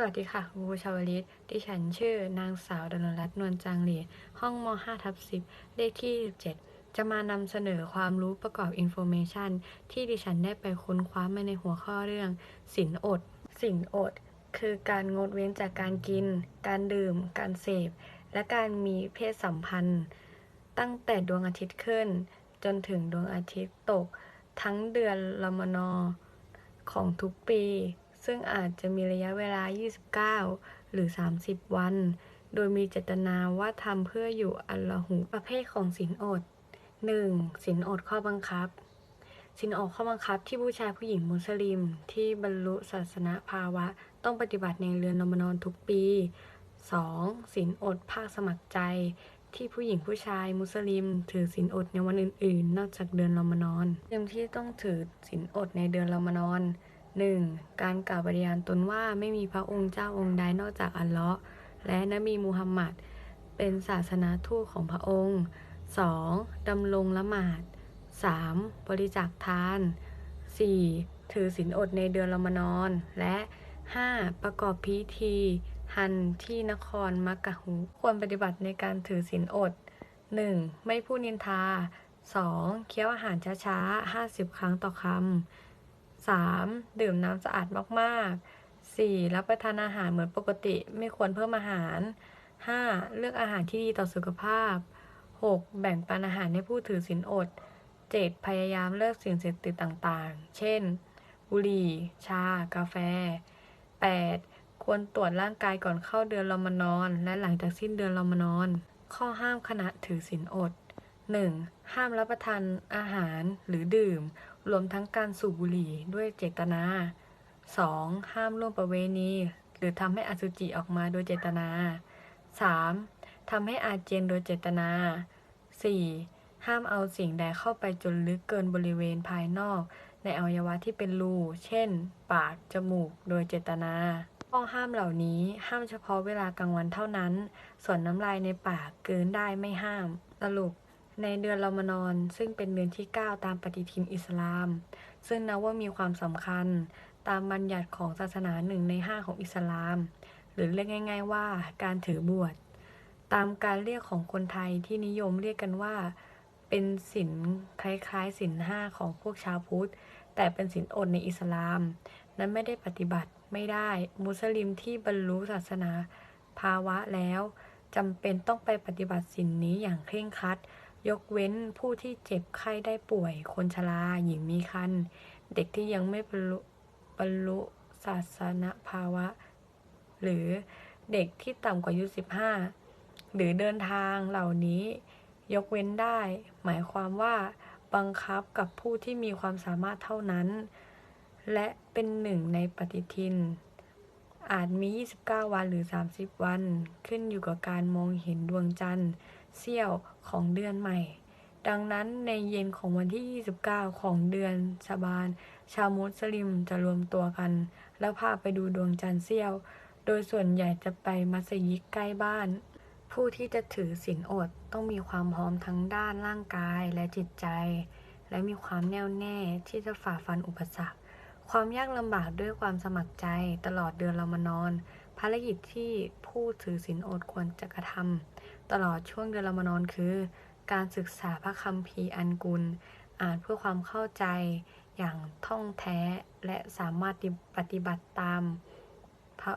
สวัสดีค่ะครูชาวลิตดิฉันชื่อนางสาวดนรัตน์นวลจางเหลียห้องม 5 ทับ10 เลขที่17จะมานำเสนอความรู้ประกอบอินโฟเมชันที่ดิฉันได้ไปค้นคว้ามาในหัวข้อเรื่อง สินอด สินอด คือการงดเว้นจากการกิน การดื่ม การเสพ และการมีเพศสัมพันธ์ ตั้งแต่ดวงอาทิตย์ขึ้น จนถึงดวงอาทิตย์ตก ทั้งเดือนละมนอของทุกปี ซึ่งอาจจะมีระยะเวลา 29 หรือ 30 วัน โดยมีเจตนาว่าทำเพื่ออยู่อัลลอหูประเภทของสินอด 1. สินอดข้อบังคับ สินอดข้อบังคับที่ผู้ชายผู้หญิงมุสลิม ที่บรรลุศาสนาภาวะ ต้องปฏิบัติในเรือนรอมฎอนทุกปี 2. สินอดภาคสมัครใจ ที่ผู้หญิงผู้ชายมุสลิม ถือศีลอดในวันอื่น ๆ นอกจากเดือนรอมฎอนเตรียมที่ต้องถือศีลอดในเดือนรอมฎอน 1. การกล่าวปฏิญาณตนว่าไม่มีพระองค์เจ้าองค์ใดนอกจากอัลเลาะห์และนบีมูฮัมหมัดเป็นศาสนาทูตของพระองค์ 2. ดำรงละหมาด 3. บริจาคทาน 4. ถือศีลอดในเดือนรอมฎอน และ 5. ประกอบพิธีฮันที่นครมักกะฮุควรปฏิบัติในการถือศีลอด 1. ไม่พูดนินทา 2. เคี้ยวอาหารช้าๆ 50 ครั้งต่อคำ 3. ดื่มน้ำสะอาดมากๆ 4. รับประทานอาหารเหมือนปกติไม่ควรเพิ่มอาหาร 5. เลือกอาหารที่ดีต่อสุขภาพ 6. แบ่งปันอาหารให้ผู้ถือศีลอด 7. พยายามเลิกสิ่งเสพติดต่างๆ เช่น บุหรี่ ชา กาแฟ 8. ควรตรวจร่างกายก่อนเข้าเดือนรอมฎอน และหลังจากสิ้นเดือนรอมฎอน ข้อห้ามขณะถือศีลอด 1. ห้ามรับประทานอาหารหรือดื่ม รวมทั้งการสูบบุหรี่ด้วยเจตนา 2. ห้ามร่วมประเวณี หรือทำให้อสุจิออกมาโดยเจตนา 3. ทำให้อาเจียนโดยเจตนา 4. ห้ามเอาสิ่งใดเข้าไปจนลึกเกินบริเวณภายนอก ในอวัยวะที่เป็นรู เช่น ปาก จมูก โดยเจตนาข้อห้ามเหล่านี้ห้ามเฉพาะเวลากลางวันเท่านั้น ส่วนน้ำลายในปากเกินได้ไม่ห้าม สรุป ในเดือนรอมฎอนซึ่งเป็นเดือนที่ 9 ตามปฏิทินอิสลาม ซึ่งนับว่ามีความสำคัญตามบัญญัติของศาสนาหนึ่งในห้าของอิสลาม หรือเรียกง่าย ๆ ว่าการถือบวช ตามการเรียกของคนไทยที่นิยมเรียกกันว่า เป็นศีลคล้ายๆศีลห้าของพวกชาวพุทธ แต่เป็นศีลอดในอิสลาม นั้นไม่ได้ปฏิบัติไม่ได้ มุสลิมที่บรรลุศาสนาภาวะแล้วจำเป็นต้องไปปฏิบัติศีลนนี้อย่างเคร่งครัด ยกเว้นผู้ที่เจ็บไข้ได้ป่วย คนชรา หญิงมีครรภ์ เด็กที่ยังไม่บรรลุบรรลุศาสนภาวะ หรือเด็กที่ต่ำกว่าอายุ 15 หรือเดินทางเหล่านี้ ยกเว้นได้ หมายความว่าบังคับกับผู้ที่มีความสามารถเท่านั้น และเป็นหนึ่งในปฏิทิน อาจมี 29 วันหรือ 30 วัน ขึ้นอยู่กับการมองเห็นดวงจันทร์เสี้ยวของเดือนใหม่ ดังนั้นในเย็นของวันที่ 29 ของเดือนชาบาน ชาวมุสลิมจะรวมตัวกัน แล้วพาไปดูดวงจันทร์เสี้ยว โดยส่วนใหญ่จะไปมัสยิดใกล้บ้าน ผู้ที่จะถือศีลอดต้องมีความพร้อมทั้งด้านร่างกายและจิตใจ และมีความแน่วแน่ที่จะฝ่าฟันอุปสรรค ความยากลำบากด้วยความสมัครใจตลอดเดือนรอมฎอน ภารกิจที่ผู้ถือศีลอดควรจะกระทำตลอดช่วงเดือนรอมฎอนคือ การศึกษาพระคัมภีร์อันกุล อ่านเพื่อความเข้าใจอย่างท่องแท้และสามารถปฏิบัติตาม พระ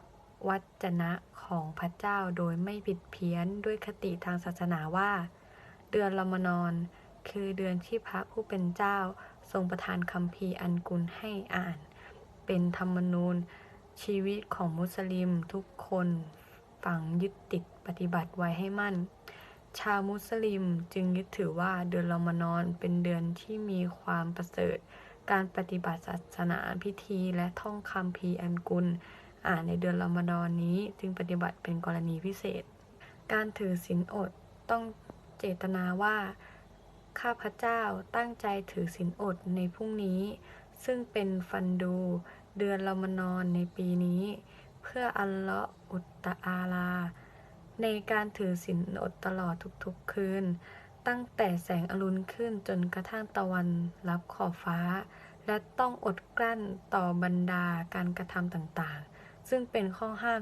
วจนะของพระเจ้าโดยไม่ผิดเพี้ยนด้วยคติทางศาสนาว่า เดือนรอมฎอน คือเดือนที่พระผู้เป็นเจ้า ทรงประทานคัมภีร์อันกุลให้อ่าน เป็นธรรมนูญชีวิตของมุสลิมทุกคนฝังยึดติดปฏิบัติไว้ให้มั่น ชาวมุสลิมจึงยึดถือว่าเดือนรอมฎอนเป็นเดือนที่มีความประเสริฐ การปฏิบัติศาสนาพิธีและท่องคัมภีร์อันกุลอ่านในเดือนรอมฎอนนี้จึงปฏิบัติเป็นกรณีพิเศษ การถือศีลอดต้องเจตนาว่า ข้าพเจ้าตั้งใจถือศีลอดในพรุ่งนี้ ซึ่งเป็นฟันดู เดือนรอมฎอนในปีนี้ เพื่ออัลเลาะอุตตอาลา ในการถือศีลอดตลอดทุกๆคืน ตั้งแต่แสงอรุณขึ้นจนกระทั่งตะวันลับขอบฟ้า และต้องอดกลั้นต่อบรรดาการกระทำต่างๆ ซึ่งเป็นข้อห้าม